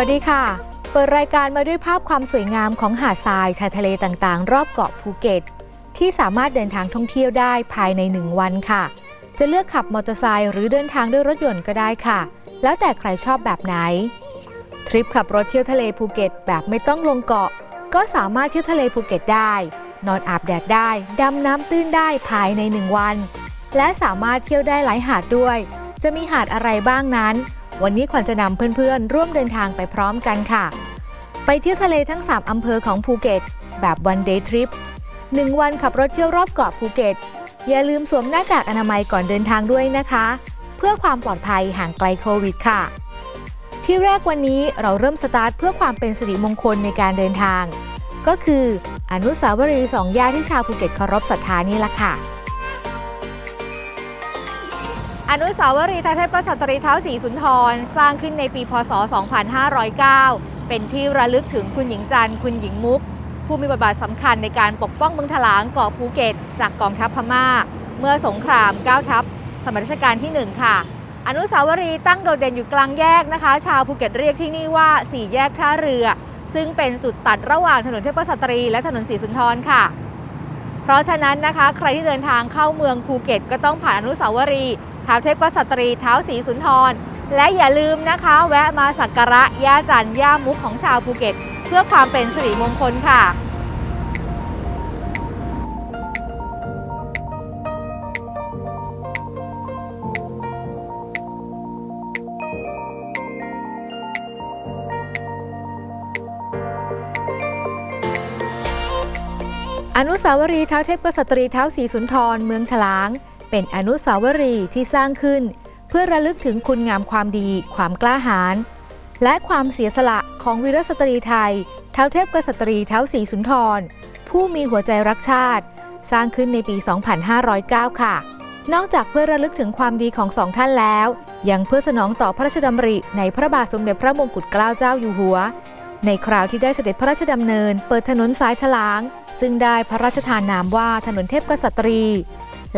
วัสดีค่ะ เปิดรายการมาด้วยภาพความสวยงามของหาดทรายชายทะเลต่างๆ รอบเกาะภูเก็ต ที่สามารถเดินทางท่องเที่ยวได้ภายใน1วันค่ะ จะเลือกขับมอเตอร์ไซค์หรือเดินทางด้วยรถยนต์ก็ได้ค่ะ แล้วแต่ใครชอบแบบไหน ทริปขับรถเที่ยวทะเลภูเก็ตแบบไม่ต้องลงเกาะ ก็สามารถเที่ยวทะเลภูเก็ตได้ นอนอาบแดดได้ ดำน้ำตื้นได้ภายใน1วัน และสามารถเที่ยวได้หลายหาดด้วย จะมีหาดอะไรบ้างนั้น วันนี้ขวัญจะนำเพื่อนๆ ร่วมเดินทางไปพร้อมกันค่ะ ไปเที่ยวทะเลทั้ง 3 อำเภอของภูเก็ต แบบวันเดย์ทริป1วันขับรถเที่ยวรอบเกาะภูเก็ต อย่าลืมสวมหน้ากากอนามัยก่อนเดินทางด้วยนะคะ เพื่อความปลอดภัยห่างไกลโควิดค่ะ ที่แรกวันนี้เราเริ่มสตาร์ทเพื่อความเป็นสิริมงคลในการเดินทาง ก็คืออนุสาวรีย์สองย่าที่ชาวภูเก็ตเคารพศรัทธานี่ละค่ะ อนุสาวรีย์ทเทพกษัตรีเท้าสีสุนทร สร้างขึ้นในปีพศ 2509 เป็นที่ระลึกถึงคุณหญิงจันทร์คุณหญิงมุก ผู้มีบทบาทสำคัญในการปกป้องเมืองถลางเกาะภูเก็ต จากกองทัพพม่า เมื่อสงครามก้าวทัพ สมัยรัชกาลที่ 1 ค่ะ อนุสาวรีย์ตั้งโดดเด่นอยู่กลางแยกนะคะ ชาวภูเก็ตเรียกที่นี่ว่าสี่แยกท่าเรือ ซึ่งเป็นจุดตัดระหว่างถนนเทพกษัตรีและถนนสีสุนทรค่ะ เพราะฉะนั้นนะคะ ใครที่เดินทางเข้าเมืองภูเก็ต ก็ต้องผ่านอนุสาวรีย์ ท้าวเทพกษัตรีเท้าศรีสุนทร และอย่าลืมนะคะ แวะมาสักการะย่าจันย่ามุกของชาวภูเก็ต เพื่อความเป็นสิริมงคลค่ะอนุสาวรีย์เท้าเทพกษัตรีเท้าศรีสุนทร เมืองถลาง เป็นอนุสาวรีย์ที่สร้างขึ้น เพื่อระลึกถึงคุณงามความดี ความกล้าหาญและความเสียสละของวีรสตรีไทย เท้าเทพกษัตรีเท้าศรีสุนทร ผู้มีหัวใจรักชาติ สร้างขึ้นในปี 2509 ค่ะ นอกจากเพื่อระลึกถึงความดีของสองท่านแล้ว ยังเพื่อสนองต่อพระราชดำริในพระบาทสมเด็จพระมงกุฎเกล้าเจ้าอยู่หัว ในคราวที่ได้เสด็จพระราชดำเนิน เปิดถนนสายถลาง ซึ่งได้พระราชทานนามว่าถนนเทพกษัตรี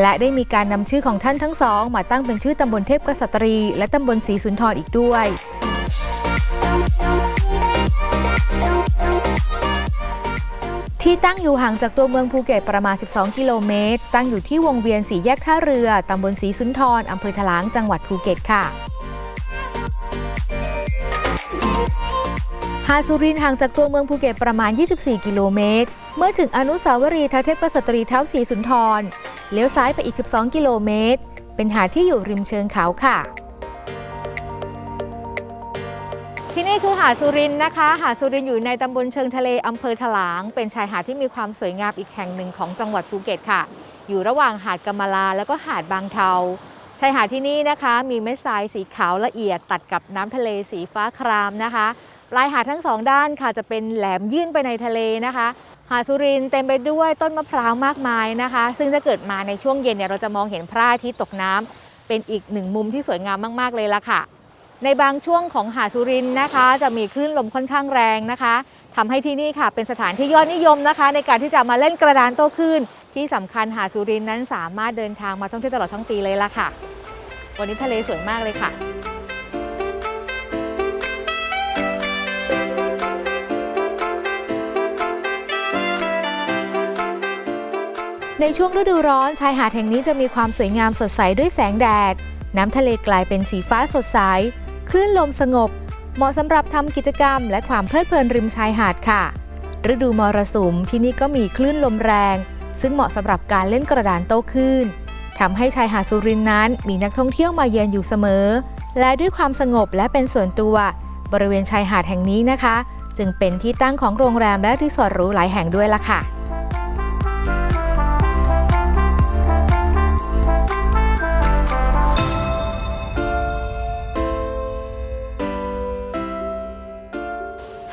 และได้มีการนำชื่อของท่านทั้งสอง มาตั้งเป็นชื่อตำบลเทพกษัตรี และตำบลศรีสุนทรอีกด้วยที่ตั้งอยู่ห่างจากตัวเมืองภูเก็ตประมาณ 12 กิโลเมตร ตั้งอยู่ที่วงเวียนสีแยกท่าเรือ ตำบลศรีสุนทร อำเภอถลาง จังหวัดภูเก็ตค่ะ หาดสุรินห่างจากตัวเมืองภูเก็ตประมาณ 24 กิโลเมตร เมื่อถึงอนุสาวรีย์ท้าเทพกษัตรีเท้าศรีสุนทร เลี้ยวซ้ายไปอีก 12 กิโลเมตร เป็นหาดที่อยู่ริมเชิงเขาค่ะ ที่นี่คือหาดสุรินนะคะ หาดสุรินอยู่ในตำบลเชิงทะเลอำเภอถลาง เป็นชายหาดที่มีความสวยงามอีกแห่งหนึ่งของจังหวัดภูเก็ตค่ะ อยู่ระหว่างหาดกำมะลาแล้วก็หาดบางเทาชายหาดที่นี่นะคะมีเม็ดทรายสีขาวละเอียดตัดกับน้ำทะเลสีฟ้าครามนะคะ ปลายหาดทั้งสองด้านค่ะจะเป็นแหลมยื่นไปในทะเลนะคะ หาดสุรินเต็มไปด้วยต้นมะพร้าวมากมายนะคะ ซึ่งถ้าเกิดมาในช่วงเย็นเนี่ยเราจะมองเห็นพระอาทิตย์ตกน้ำเป็นอีกหนึ่งมุมที่สวยงามมาก ๆ เลยละค่ะ ในบางช่วงของหาดสุรินนะคะ จะมีคลื่นลมค่อนข้างแรงนะคะทำให้ที่นี่ค่ะเป็นสถานที่ยอดนิยมนะคะ ในการที่จะมาเล่นกระดานโต้คลื่นที่สำคัญหาดสุรินนั้นสามารถเดินทางมาท่องเที่ยวตลอดทั้งปีเลยละค่ะ วันนี้ทะเลสวยมากเลยค่ะ ในช่วงฤดูร้อนชายหาดแห่งนี้จะมีความสวยงามสดใสด้วยแสงแดด น้ำทะเลกลายเป็นสีฟ้าสดใส คลื่นลมสงบ เหมาะสำหรับทำกิจกรรม และความเพลิดเพลินริมชายหาดค่ะ ฤดูมรสุมที่นี่ก็มีคลื่นลมแรง ซึ่งเหมาะสำหรับการเล่นกระดานโต้คลื่นทำให้ชายหาดสุรินทร์นั้นมีนักท่องเที่ยวมาเยือนอยู่เสมอ และด้วยความสงบและเป็นส่วนตัว บริเวณชายหาดแห่งนี้นะคะ จึงเป็นที่ตั้งของโรงแรมและรีสอร์ทหรูหลายแห่งด้วยล่ะค่ะ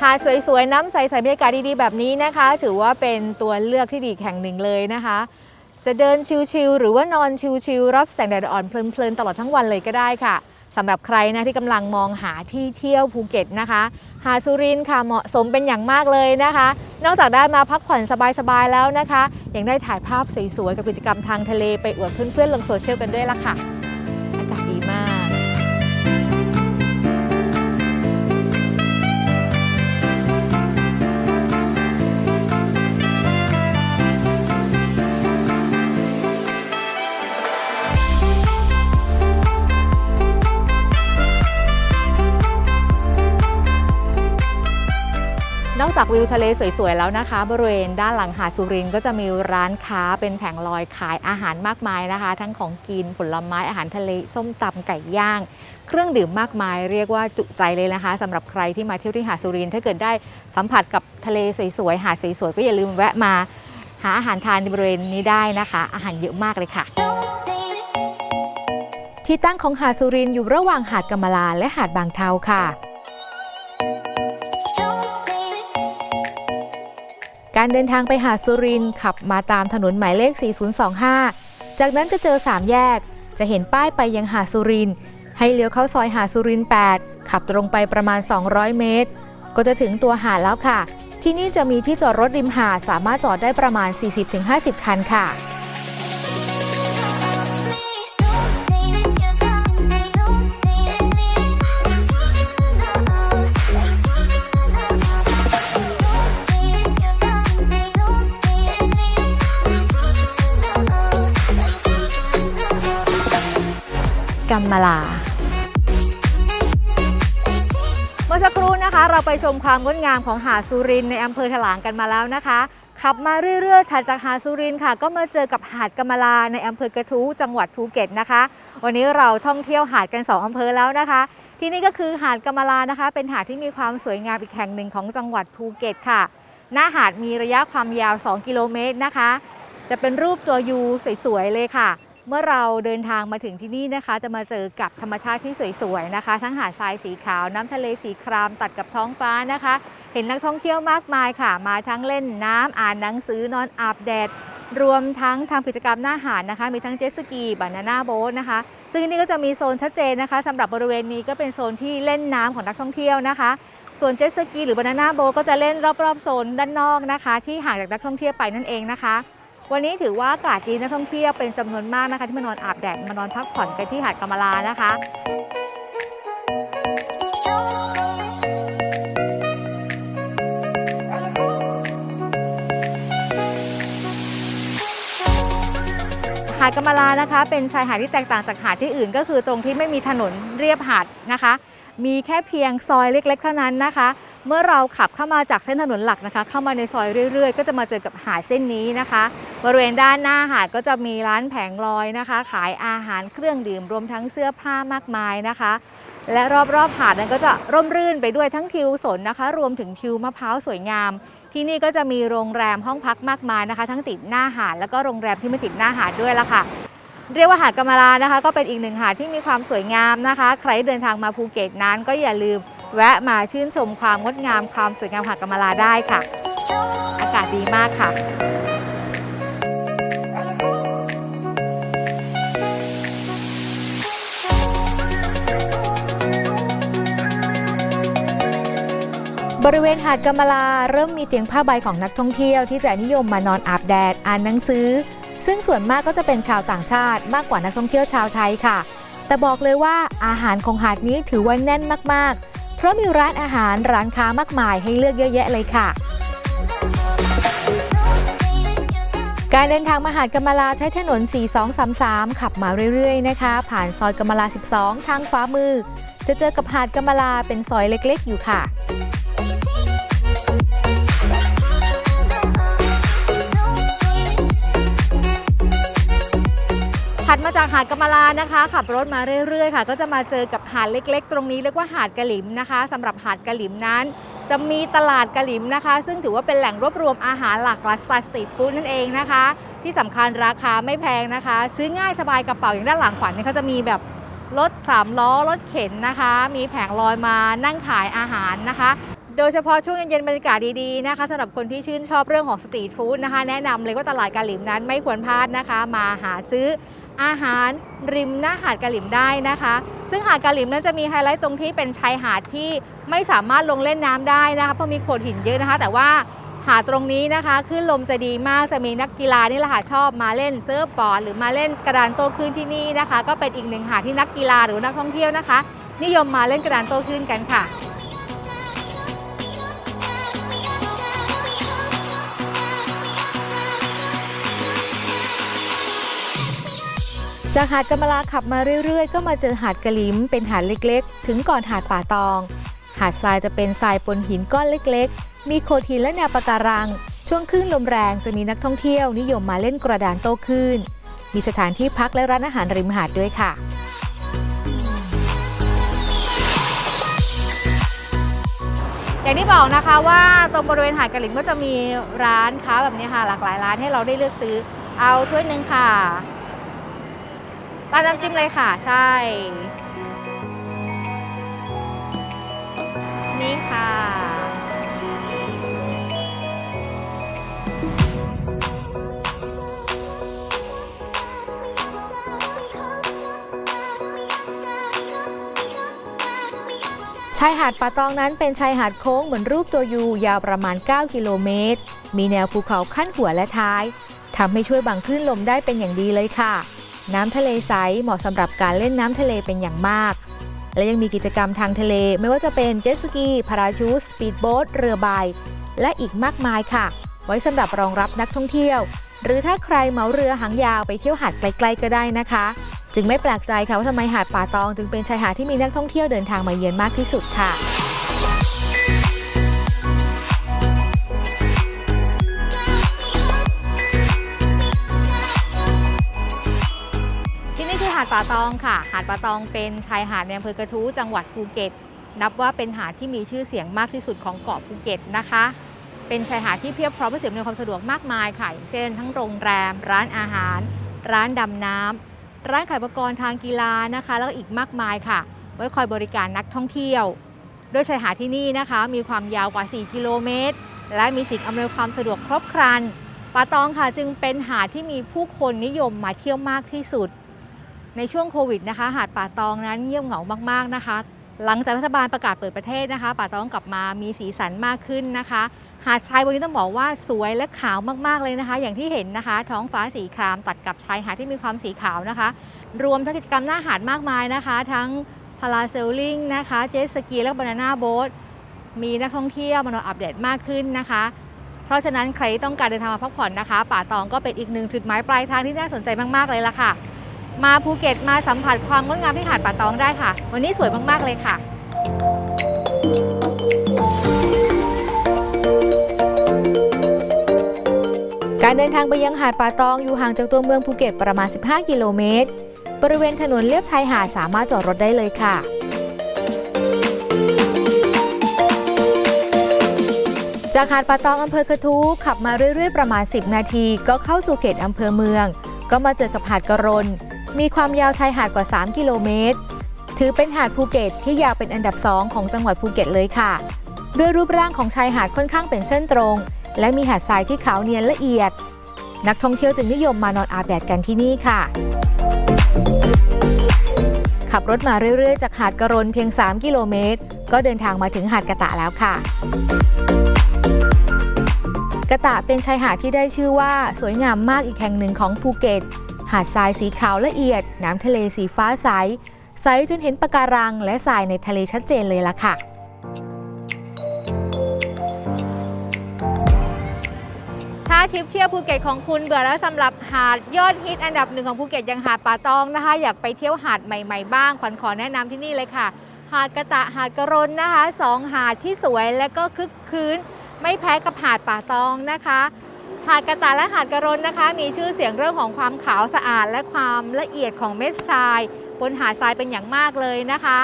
าดสวยๆ น้ำใสๆบรรยากาศดีๆ แบบนี้นะคะ ถือว่าเป็นตัวเลือกที่ดีแห่งหนึ่งเลยนะคะ จะเดินชิลๆหรือว่านอนชิลๆรับแสงแดดอ่อนเพลินๆ ตลอดทั้งวันเลยก็ได้ค่ะสำหรับใครนะที่กำลังมองหาที่เที่ยวภูเก็ตนะคะ หาดสุรินทร์ค่ะเหมาะสมเป็นอย่างมากเลยนะคะ นอกจากได้มาพักผ่อนสบายๆแล้วนะคะ ยังได้ถ่ายภาพสวยๆกับกิจกรรมทางทะเลไปอวดเพื่อนๆลงโซเชียลกันด้วยล่ะค่ะ นอกจากวิวทะเลสวยๆแล้วนะคะ บริเวณด้านหลังหาดสุรินทร์ก็จะมีร้านค้าเป็นแผงลอยขายอาหารมากมายนะคะ ทั้งของกินผลไม้อาหารทะเลส้มตำไก่ย่าง เครื่องดื่มมากมาย เรียกว่าจุใจเลยนะคะสำหรับใครที่มาเที่ยวที่หาดสุรินทร์ถ้าเกิดได้สัมผัสกับทะเลสวยๆหาดสวยๆก็อย่าลืมแวะมา หาอาหารทานในบริเวณนี้ได้นะคะ อาหารเยอะมากเลยค่ะที่ตั้งของหาดสุรินทร์อยู่ระหว่างหาดกำมะลาและหาดบางเทาค่ะ การเดินทางไปหาสุรินขับมาตามถนนหมายเลข 4025 จากนั้นจะเจอ 3 แยก จะเห็นป้ายไปยังหาสุริน ให้เลี้ยวเข้าซอยหาสุริน 8 ขับตรงไปประมาณ 200 เมตร ก็จะถึงตัวหาดแล้วค่ะ ที่นี่จะมีที่จอดรถริมหาดสามารถจอดได้ประมาณ 40-50 คันค่ะ กัมลา เมื่อสักครู่นะคะ เราไปชมความงดงามของหาดสุรินในอำเภอถลางกันมาแล้วนะคะ ขับมาเรื่อยๆถัดจากหาดสุรินค่ะ ก็มาเจอกับหาดกัมมลาในอำเภอกระทู้จังหวัดภูเก็ตนะคะ วันนี้เราท่องเที่ยวหาดกัน 2อำเภอแล้วนะคะที่นี่ก็คือหาดกัมมลานะคะ เป็นหาดที่มีความสวยงามอีกแห่งหนึ่งของจังหวัดภูเก็ตค่ะ หน้าหาดมีระยะความยาว 2 กิโลเมตรนะคะ จะเป็นรูปตัวยูสวยๆเลยค่ะ เมื่อเราเดินทางมาถึงที่นี่นะคะ จะมาเจอกับธรรมชาติที่สวยๆนะคะ ทั้งหาดทรายสีขาวน้ำทะเลสีครามตัดกับท้องฟ้านะคะ เห็นนักท่องเที่ยวมากมายค่ะ มาทั้งเล่นน้ำอ่านหนังสือนอนอาบแดด รวมทั้งทำกิจกรรมหน้าหาดนะคะ มีทั้งเจ็ตสกีบานาน่าโบ๊ทนะคะ ซึ่งนี่ก็จะมีโซนชัดเจนนะคะสำหรับบริเวณนี้ก็เป็นโซนที่เล่นน้ำของนักท่องเที่ยวนะคะส่วนเจ็ตสกีหรือบานาน่าโบ๊ก็จะเล่นรอบๆโซนด้านนอกนะคะ ที่ห่างจากนักท่องเที่ยวไปนั่นเองนะคะ วันนี้ถือว่าอากาศดีนักท่องเที่ยวเป็นจำนวนมากนะคะ ที่มานอนอาบแดดมานอนพักผ่อนกันที่หาดกำมะลานะคะหาดกำมะลานะคะ เป็นชายหาดที่แตกต่างจากหาดที่อื่น ก็คือตรงที่ไม่มีถนนเรียบหาดนะคะ มีแค่เพียงซอยเล็กๆเท่านั้นนะคะ เมื่อเราขับเข้ามาจากเส้นถนนหลักนะคะ เข้ามาในซอยเรื่อย ๆ ก็จะมาเจอกับหาดเส้นนี้นะคะ บริเวณด้านหน้าหาดก็จะมีร้านแผงลอยนะคะ ขายอาหารเครื่องดื่มรวมทั้งเสื้อผ้ามากมายนะคะ และรอบๆหาดนั้นก็จะร่มรื่นไปด้วยทั้งทิวสนนะคะ รวมถึงทิวมะพร้าวสวยงาม ที่นี่ก็จะมีโรงแรมห้องพักมากมายนะคะ ทั้งติดหน้าหาดแล้วก็โรงแรมที่ไม่ติดหน้าหาดด้วยละค่ะเรียกว่าหาดกำมะลานะคะ ก็เป็นอีกหนึ่งหาดที่มีความสวยงามนะคะ ใครเดินทางมาภูเก็ตนั้นก็อย่าลืม แวะมาชื่นชมความงดงามความสวยงามหาดกำมะลาได้ค่ะ อากาศดีมากค่ะบริเวณหาดกำมะลาเริ่มมีเตียงผ้าใบของนักท่องเที่ยวที่จะนิยมมานอนอาบแดดอ่านหนังสือ ซึ่งส่วนมากก็จะเป็นชาวต่างชาติมากกว่านักท่องเที่ยวชาวไทยค่ะ แต่บอกเลยว่าอาหารของหาดนี้ถือว่าแน่นมากๆ ราะมีร้านอาหารร้านค้ามากมายให้เลือกเยอะแยะเลยค่ะ การเดินทางมาหาดกำมะลาใช้ถนน 4233 ขับมาเรื่อยๆ นะคะ ผ่านซอยกำมะลา 12 ทางขวามือ จะเจอกับหาดกำมะลาเป็นซอยเล็กๆ อยู่ค่ะ ถัดมาจากหาดกำมะลานะคะ ขับรถมาเรื่อยๆค่ะ ก็จะมาเจอกับหาดเล็กๆ ตรงนี้เรียกว่าหาดกะหลิมนะคะสำหรับหาดกะหลิมนั้น จะมีตลาดกะหลิมนะคะ ซึ่งถือว่าเป็นแหล่งรวบรวมอาหารหลากหลายสไตล์สตรีทฟู้ดนั่นเองนะคะ ที่สำคัญราคาไม่แพงนะคะ ซื้อง่ายสบายกระเป๋าอย่างด้านหลังขวัญเนี่ยเขาจะมีแบบรถสามล้อรถเข็นนะคะ มีแผงลอยมานั่งขายอาหารนะคะโดยเฉพาะช่วงเย็นๆบรรยากาศดีๆนะคะสำหรับคนที่ชื่นชอบเรื่องของสตรีทฟู้ดนะคะ แนะนำเลยว่าตลาดกะหลิมนั้นไม่ควรพลาดนะคะ มาหาซื้อ อาหารริมหน้าหาดกะหลิมได้นะคะ ซึ่งหาดกะหลิมนั้นจะมีไฮไลท์ตรงที่เป็นชายหาดที่ไม่สามารถลงเล่นน้ำได้นะคะเพราะมีโขดหินเยอะนะคะ แต่ว่าหาดตรงนี้นะคะคลื่นลมจะดีมากจะมีนักกีฬานี่แหละค่ะชอบมาเล่นเซิร์ฟบอร์ดหรือมาเล่นกระดานโต้คลื่นที่นี่นะคะ ก็เป็นอีกหนึ่งหาดที่นักกีฬาหรือนักท่องเที่ยวนะคะ นิยมมาเล่นกระดานโต้คลื่นกันค่ะ จากหาดกำมะลาขับมาเรื่อยๆ ก็มาเจอหาดกะลิม เป็นหาดเล็กๆ ถึงก่อนหาดป่าตอง หาดทรายจะเป็นทรายปนหินก้อนเล็กๆ มีโขดหินและแนวปะการัง ช่วงคลื่นลมแรงจะมีนักท่องเที่ยวนิยมมาเล่นกระดานโต้คลื่น มีสถานที่พักและร้านอาหารริมหาดด้วยค่ะอย่างที่บอกนะคะว่าตรงบริเวณหาดกะหลิมก็จะมีร้านค้าแบบนี้ค่ะหลากหลายร้านให้เราได้เลือกซื้อ เอาถ้วยหนึ่งค่ะ ร้านน้ำจิ้มเลยค่ะ ใช่ นี่ค่ะ ชายหาดป่าตองนั้นเป็นชายหาดโค้งเหมือนรูปตัวยูยาวประมาณ 9 กิโลเมตร มีแนวภูเขาขั้นหัวและท้ายทำให้ช่วยบังคลื่นลมได้เป็นอย่างดีเลยค่ะ น้ำทะเลใสเหมาะสำหรับการเล่นน้ำทะเลเป็นอย่างมาก และยังมีกิจกรรมทางทะเลไม่ว่าจะเป็นเจ็ตสกี พาราชูสปีดโบ๊ทเรือใบ และอีกมากมายค่ะ ไว้สำหรับรองรับนักท่องเที่ยว หรือถ้าใครเหมาเรือหางยาวไปเที่ยวหาดไกลๆก็ได้นะคะ จึงไม่แปลกใจค่ะว่าทำไมหาดป่าตอง จึงเป็นชายหาดที่มีนักท่องเที่ยวเดินทางมาเยือนมากที่สุดค่ะ ดป่าตองค่ะ หาดป่าตองเป็นชายหาดในอำเภอกระทู้จังหวัดภูเก็ต นับว่าเป็นหาดที่มีชื่อเสียงมากที่สุดของเกาะภูเก็ตนะคะ เป็นชายหาดที่เพียบพร้อมด้วยสิ่งอำนวยความสะดวกมากมายค่ะเช่น ทั้งโรงแรม ร้านอาหาร ร้านดำน้ำร้านขายอุปกรณ์ทางกีฬานะคะ แล้วก็อีกมากมายค่ะ ไว้คอยบริการนักท่องเที่ยว โดยชายหาดที่นี่นะคะ มีความยาวกว่า 4 กิโลเมตร และมีสิ่งอำนวยความสะดวกครบครันป่าตองค่ะจึงเป็นหาดที่มีผู้คนนิยมมาเที่ยวมากที่สุด ในช่วงโควิดนะคะ หาดป่าตองนั้นเงียบเหงามากๆนะคะ หลังจากรัฐบาลประกาศเปิดประเทศนะคะ ป่าตองกลับมามีสีสันมากขึ้นนะคะ หาดทรายวันนี้ต้องบอกว่าสวยและขาวมากๆเลยนะคะ อย่างที่เห็นนะคะ ท้องฟ้าสีครามตัดกับชายหาดที่มีความสีขาวนะคะ รวมทั้งกิจกรรมหน้าหาดมากมายนะคะ ทั้งพาราเซลลิงนะคะเจ็ตสกีและบานาน่าโบ๊ทมีนักท่องเที่ยวมานอนอัปเดตมากขึ้นนะคะเพราะฉะนั้นใครต้องการเดินทางมาพักผ่อนนะคะ ป่าตองก็เป็นอีกหนึ่งจุดหมายปลายทางที่น่าสนใจมาก ๆ เลยล่ะค่ะ มาภูเก็ตมาสัมผัสความงดงามที่หาดป่าตองได้ค่ะ วันนี้สวยมาก ๆ เลยค่ะการเดินทางไปยังหาดป่าตองอยู่ห่างจากตัวเมืองภูเก็ตประมาณ 15 กิโลเมตร บริเวณถนนเลียบชายหาดสามารถจอดรถได้เลยค่ะ จากหาดป่าตองอำเภอกระทู้ขับมาเรื่อยๆ ประมาณ 10 นาที ก็เข้าสู่เขตอำเภอเมือง ก็มาเจอกับหาดกระรน มีความยาวชายหาดกว่า 3 กิโลเมตร ถือเป็นหาดภูเก็ตที่ยาวเป็นอันดับ2ของจังหวัดภูเก็ตเลยค่ะ ด้วยรูปร่างของชายหาดค่อนข้างเป็นเส้นตรง และมีหาดทรายที่ขาวเนียนละเอียด นักท่องเที่ยวจึงนิยมมานอนอาบแดดกันที่นี่ค่ะ ขับรถมาเรื่อยๆ จากหาดกระรนเพียง 3 กิโลเมตร ก็เดินทางมาถึงหาดกะตะแล้วค่ะกะตะเป็นชายหาดที่ได้ชื่อว่าสวยงามมากอีกแห่งหนึ่งของภูเก็ต หาดทรายสีขาวละเอียด น้ำทะเลสีฟ้าใส ใสจนเห็นปะการังและทรายในทะเลชัดเจนเลยล่ะค่ะ ถ้าทริปเที่ยวภูเก็ตของคุณเบื่อแล้วสำหรับหาดยอดฮิตอันดับหนึ่งของภูเก็ตอยังหาดป่าตองนะคะ อยากไปเที่ยวหาดใหม่ ๆ บ้างขวัญขอแนะนำที่นี่เลยค่ะ หาดกระตะหาดกระรนนะคะสองหาดที่สวยและก็คึกคืนไม่แพ้กับหาดป่าตองนะคะ หาดกระตะและหาดกระรนนะคะ มีชื่อเสียงเรื่องของความขาวสะอาด และความละเอียดของเม็ดทราย บนหาดทรายเป็นอย่างมากเลยนะคะ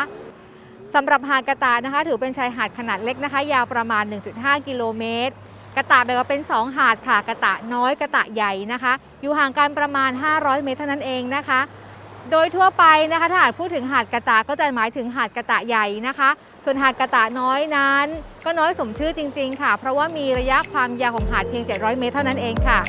สำหรับหาดกระตะนะคะ ถือเป็นชายหาดขนาดเล็กนะคะ ยาวประมาณ 1.5 กิโลเมตร กระตะแบ่งออกเป็น 2 หาดค่ะกระตะน้อยกระตะใหญ่นะคะ อยู่ห่างกันประมาณ 500 เมตรเท่านั้นเองนะคะ โดยทั่วไปนะคะถ้าหากพูดถึงหาดกระตะก็จะหมายถึงหาดกระตะใหญ่นะคะ ส่วนหาดกระตะน้อยนั้น ก็น้อยสมชื่อจริง ๆ ค่ะ เพราะว่ามีระยะความยาวของหาดเพียง 700 เมตรเท่านั้นเองค่ะ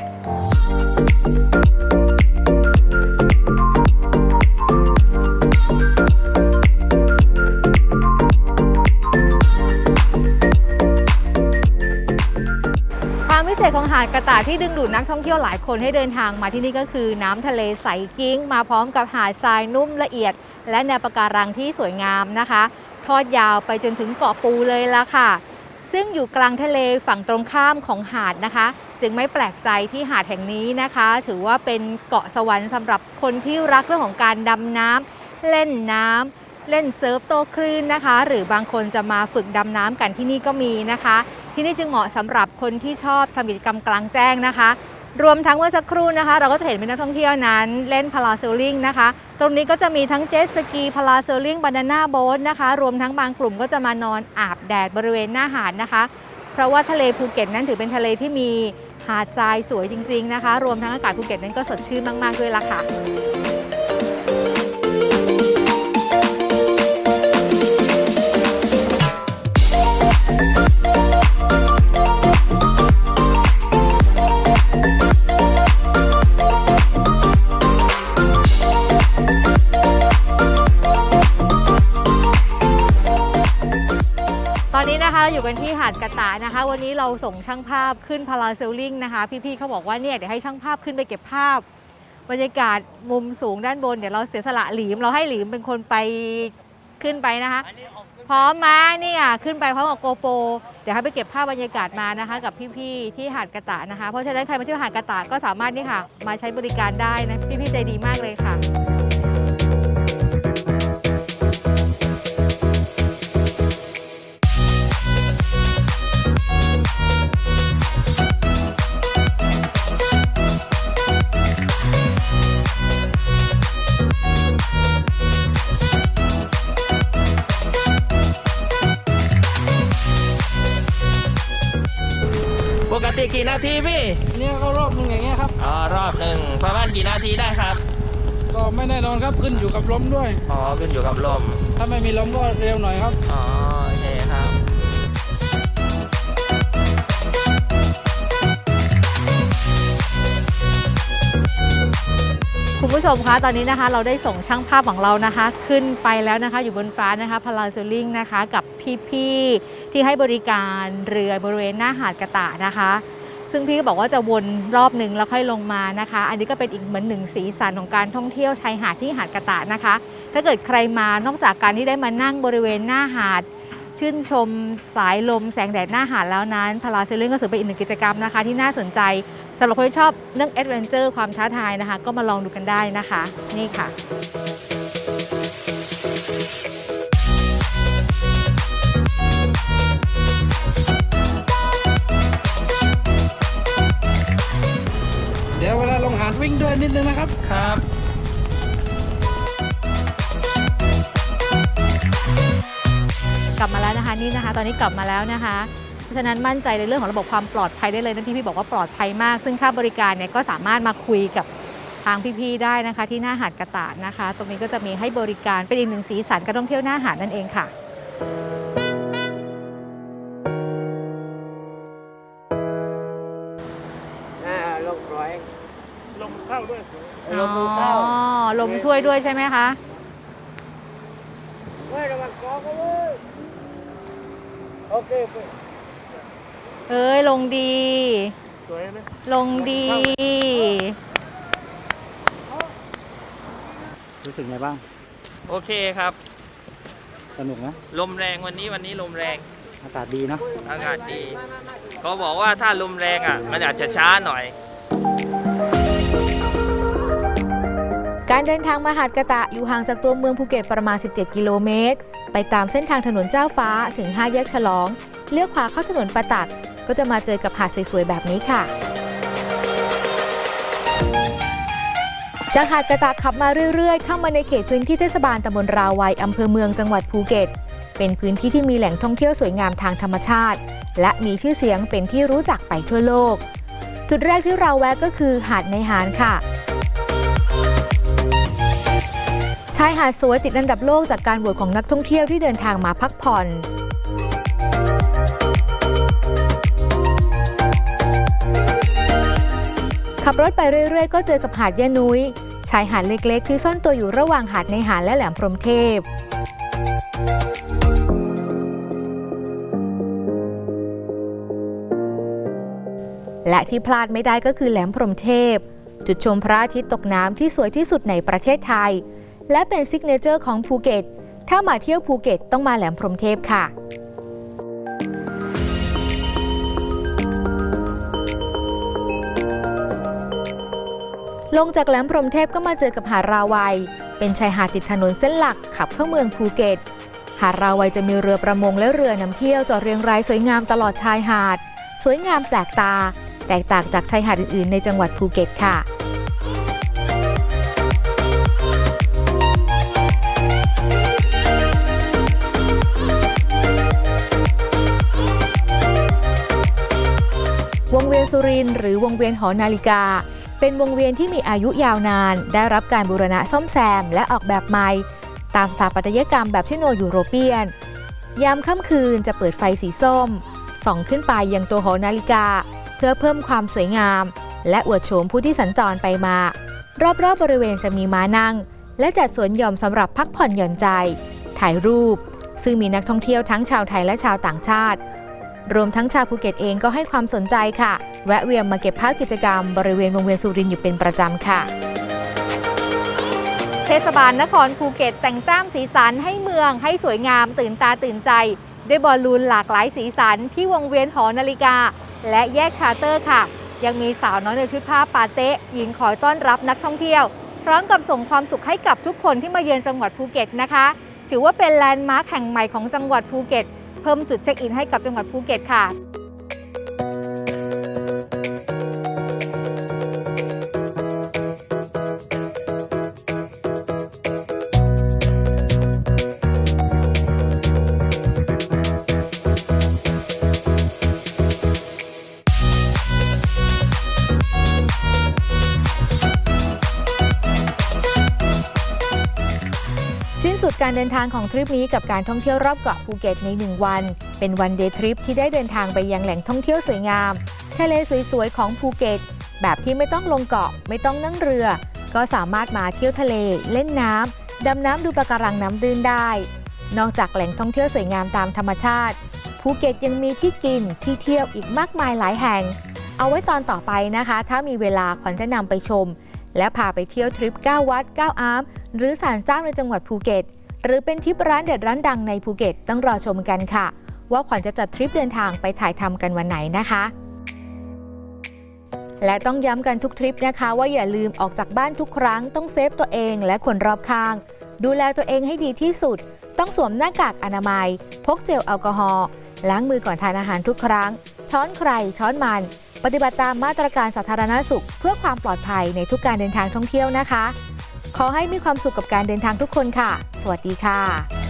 ความพิเศษของหาดกระต่ายที่ดึงดูดนักท่องเที่ยวหลายคนให้เดินทางมาที่นี่ก็คือน้ำทะเลใสกิ้ง มาพร้อมกับหาดทรายนุ่มละเอียด และแนวปะการังที่สวยงามนะคะ ทอดยาวไปจนถึงเกาะปูเลยละค่ะ ซึ่งอยู่กลางทะเลฝั่งตรงข้ามของหาดนะคะ จึงไม่แปลกใจที่หาดแห่งนี้นะคะ ถือว่าเป็นเกาะสวรรค์สำหรับคนที่รักเรื่องของการดำน้ำเล่นน้ำเล่นเซิร์ฟโต้คลื่นนะคะ หรือบางคนจะมาฝึกดำน้ำกันที่นี่ก็มีนะคะ ที่นี่จึงเหมาะสำหรับคนที่ชอบทำกิจกรรมกลางแจ้งนะคะ รวมทั้งเมื่อสักครู่นะคะ เราก็จะเห็นมีนักท่องเที่ยวนั้นเล่นพาราเซลลิงนะคะ ตรงนี้ก็จะมีทั้งเจ็ตสกีพาราเซลลิงบานาน่าโบ๊ทนะคะ รวมทั้งบางกลุ่มก็จะมานอนอาบแดดบริเวณหน้าหาดนะคะ เพราะว่าทะเลภูเก็ตนั้นถือเป็นทะเลที่มีหาดทรายสวยจริง ๆนะคะ รวมทั้งอากาศภูเก็ตนั้นก็สดชื่นมากๆด้วยล่ะค่ะ อยู่กันที่หาดกระตะนะคะ วันนี้เราส่งช่างภาพขึ้นพาราเซลลิงนะคะ พี่ๆเขาบอกว่าเนี่ยเดี๋ยวให้ช่างภาพขึ้นไปเก็บภาพ บรรยากาศมุมสูงด้านบนเดี๋ยวเราเสียสละหลีม เราให้หลีมเป็นคนไปขึ้นไปนะคะ พร้อมมาเนี่ยขึ้นไปพร้อมกับโกโปเดี๋ยวให้ไปเก็บภาพบรรยากาศมานะคะ กับพี่ๆที่หาดกระตะนะคะ เพราะฉะนั้นใครมาเที่ยวหาดกระตะก็สามารถนี่ค่ะ มาใช้บริการได้นะพี่ๆใจดีมากเลยค่ะ นาทีพี่เนี่ยก็รอบหนึงอย่างเงี้ยครับอ๋อรอบหนึ่งประมาณกี่นาทีได้ครับ ก็ไม่แน่นอนครับขึ้นอยู่กับลมด้วยอ๋อขึ้นอยู่กับลม ถ้าไม่มีลมก็เร็วหน่อยครับอ๋อโอเคครับคุณผู้ชมคะตอนนี้นะคะเราได้ส่งช่างภาพของเรานะคะ ขึ้นไปแล้วนะคะ อยู่บนฟ้านะคะพาราเซลลิงนะคะ กับพี่ ๆ ที่ให้บริการเรือบริเวณหน้าหาดกระตะนะคะ ซึ่งพี่ก็บอกว่าจะวนรอบหนึ่งแล้วค่อยลงมานะคะ อันนี้ก็เป็นอีกเหมือนหนึ่งสีสันของการท่องเที่ยวชายหาดที่หาดกระตะนะคะ ถ้าเกิดใครมานอกจากการที่ได้มานั่งบริเวณหน้าหาด ชื่นชมสายลมแสงแดดหน้าหาดแล้วนั้นพาราเซลลิงก็ถือเป็นอีกหนึ่งกิจกรรมนะคะ ที่น่าสนใจสำหรับคนที่ชอบเรื่องแอดเวนเจอร์ความท้าทายนะคะ ก็มาลองดูกันได้นะคะ นี่ค่ะ นิดนึงนะครับ ครับกลับมาแล้วนะคะนี่นะคะ ตอนนี้กลับมาแล้วนะคะ เพราะฉะนั้นมั่นใจในเรื่องของระบบความปลอดภัยได้เลยนะที่พี่บอกว่าปลอดภัยมาก ซึ่งค่าบริการเนี่ยก็สามารถมาคุยกับทางพี่ๆได้นะคะ ที่หน้าหาดกระตาดนะคะ ตรงนี้ก็จะมีให้บริการเป็นอีกหนึ่งสีสันการท่องเที่ยวหน้าหาดนั่นเองค่ะ ลมช่วยด้วยใช่ไหมคะเฮ้ยระวังกองกันเลยโอเคโอเคเอ้ยลงดีสวยไหมลงดี รู้สึกไงบ้าง โอเคครับ สนุกไหมลมแรงวันนี้วันนี้ลมแรง อากาศดีเนาะอากาศดี เขาบอกว่าถ้าลมแรงอะ มันอาจจะช้าหน่อย การเดินทางมาหาดกะตะอยู่ห่างจากตัวเมืองภูเก็ตประมาณ 17 กิโลเมตร ไปตามเส้นทางถนนเจ้าฟ้าถึง 5 แยกฉลอง เลี้ยวขวาเข้าถนนประตัก ก็จะมาเจอกับหาดสวยๆ แบบนี้ค่ะ จากหาดกะตากขับมาเรื่อยๆ เข้ามาในเขตพื้นที่เทศบาลตำบลราวัยอำเภอเมืองจังหวัดภูเก็ต เป็นพื้นที่ที่มีแหล่งท่องเที่ยวสวยงามทางธรรมชาติ และมีชื่อเสียงเป็นที่รู้จักไปทั่วโลก จุดแรกที่เราแวะก็คือหาดในหานค่ะายหาดสวยติดอันดับโลกจากการโหวตของนักท่องเที่ยวที่เดินทางมาพักผ่อนขับรถไปเรื่อย ๆ ก็เจอกับหาดยะนุ้ย ชายหาดเล็กๆ ที่ซ่อนตัวอยู่ระหว่างหาดในหาดและแหลมพรหมเทพ และที่พลาดไม่ได้ก็คือแหลมพรหมเทพ จุดชมพระอาทิตย์ตกน้ำที่สวยที่สุดในประเทศไทย และเป็นซิกเนเจอร์ของภูเก็ต ถ้ามาเที่ยวภูเก็ตต้องมาแหลมพรหมเทพค่ะลงจากแหลมพรหมเทพก็มาเจอกับหาดราวัย เป็นชายหาดติดถนนเส้นหลักขับเข้าเมืองภูเก็ต หาดราวัยจะมีเรือประมงและเรือนำเที่ยวจอดเรียงรายสวยงามตลอดชายหาด สวยงามแปลกตา แตกต่างจากชายหาดอื่นๆ ในจังหวัดภูเก็ตค่ะ สุรินหรือวงเวียนหอนาฬิกา เป็นวงเวียนที่มีอายุยาวนาน ได้รับการบูรณะซ่อมแซมและออกแบบใหม่ ตามสถาปัตยกรรมแบบชิโนยูโรเปียน ยามค่ำคืนจะเปิดไฟสีส้ม ส่องขึ้นไปยังตัวหอนาฬิกา เพื่อเพิ่มความสวยงาม และอวดโฉมผู้ที่สัญจรไปมา รอบๆบบริเวณจะมีม้านั่ง และจัดสวนหย่อมสำหรับพักผ่อนหย่อนใจ ถ่ายรูป ซึ่งมีนักท่องเที่ยวทั้งชาวไทยและชาวต่างชาติ รวมทั้งชาวภูเก็ตเองก็ให้ความสนใจค่ะ แวะเวียนมาเก็บภาพกิจกรรมบริเวณวงเวียนสุรินอยู่เป็นประจำค่ะ เทศบาลนครภูเก็ตแต่งตั้งสีสันให้เมืองให้สวยงามตื่นตาตื่นใจ ด้วยบอลลูนหลากหลายสีสันที่วงเวียนหอนาฬิกา และแยกชาร์เตอร์ค่ะ ยังมีสาวน้อยในชุดผ้าปาเต๊ะยืนคอยต้อนรับนักท่องเที่ยว พร้อมกับส่งความสุขให้กับทุกคนที่มาเยือนจังหวัดภูเก็ตนะคะ ถือว่าเป็นแลนด์มาร์คแห่งใหม่ของจังหวัดภูเก็ต เพิ่มจุดเช็คอินให้กับจังหวัดภูเก็ตค่ะ การเดินทางของทริปนี้กับการท่องเที่ยวรอบเกาะภูเก็ตใน 1 วัน เป็นวันเดย์ทริปที่ได้เดินทางไปยังแหล่งท่องเที่ยวสวยงามทะเลสวยๆของภูเก็ต แบบที่ไม่ต้องลงเกาะไม่ต้องนั่งเรือ ก็สามารถมาเที่ยวทะเล เล่นน้ำดำน้ำดูปะการังน้ำดื่นได้ นอกจากแหล่งท่องเที่ยวสวยงามตามธรรมชาติภูเก็ตยังมีที่กินที่เที่ยวอีกมากมายหลายแห่ง เอาไว้ตอนต่อไปนะคะ ถ้ามีเวลาขวัญจะนำไปชม และพาไปเที่ยวทริป 9 วัด 9 อาร์มหรือศาลเจ้าในจังหวัดภูเก็ต หรือเป็นทริปร้านเด็ดร้านดังในภูเก็ตต้องรอชมกันค่ะ ว่าขวัญจะจัดทริปเดินทางไปถ่ายทำกันวันไหนนะคะ และต้องย้ำกันทุกทริปนะคะ ว่าอย่าลืมออกจากบ้านทุกครั้งต้องเซฟตัวเองและคนรอบข้าง ดูแลตัวเองให้ดีที่สุด ต้องสวมหน้ากากอนามัย พกเจลแอลกอฮอล์ล้างมือก่อนทานอาหารทุกครั้ง ช้อนใคร ช้อนมัน ปฏิบัติตามมาตรการสาธารณสุข เพื่อความปลอดภัยในทุกการเดินทางท่องเที่ยวนะคะ ขอให้มีความสุขกับการเดินทางทุกคนค่ะ สวัสดีค่ะ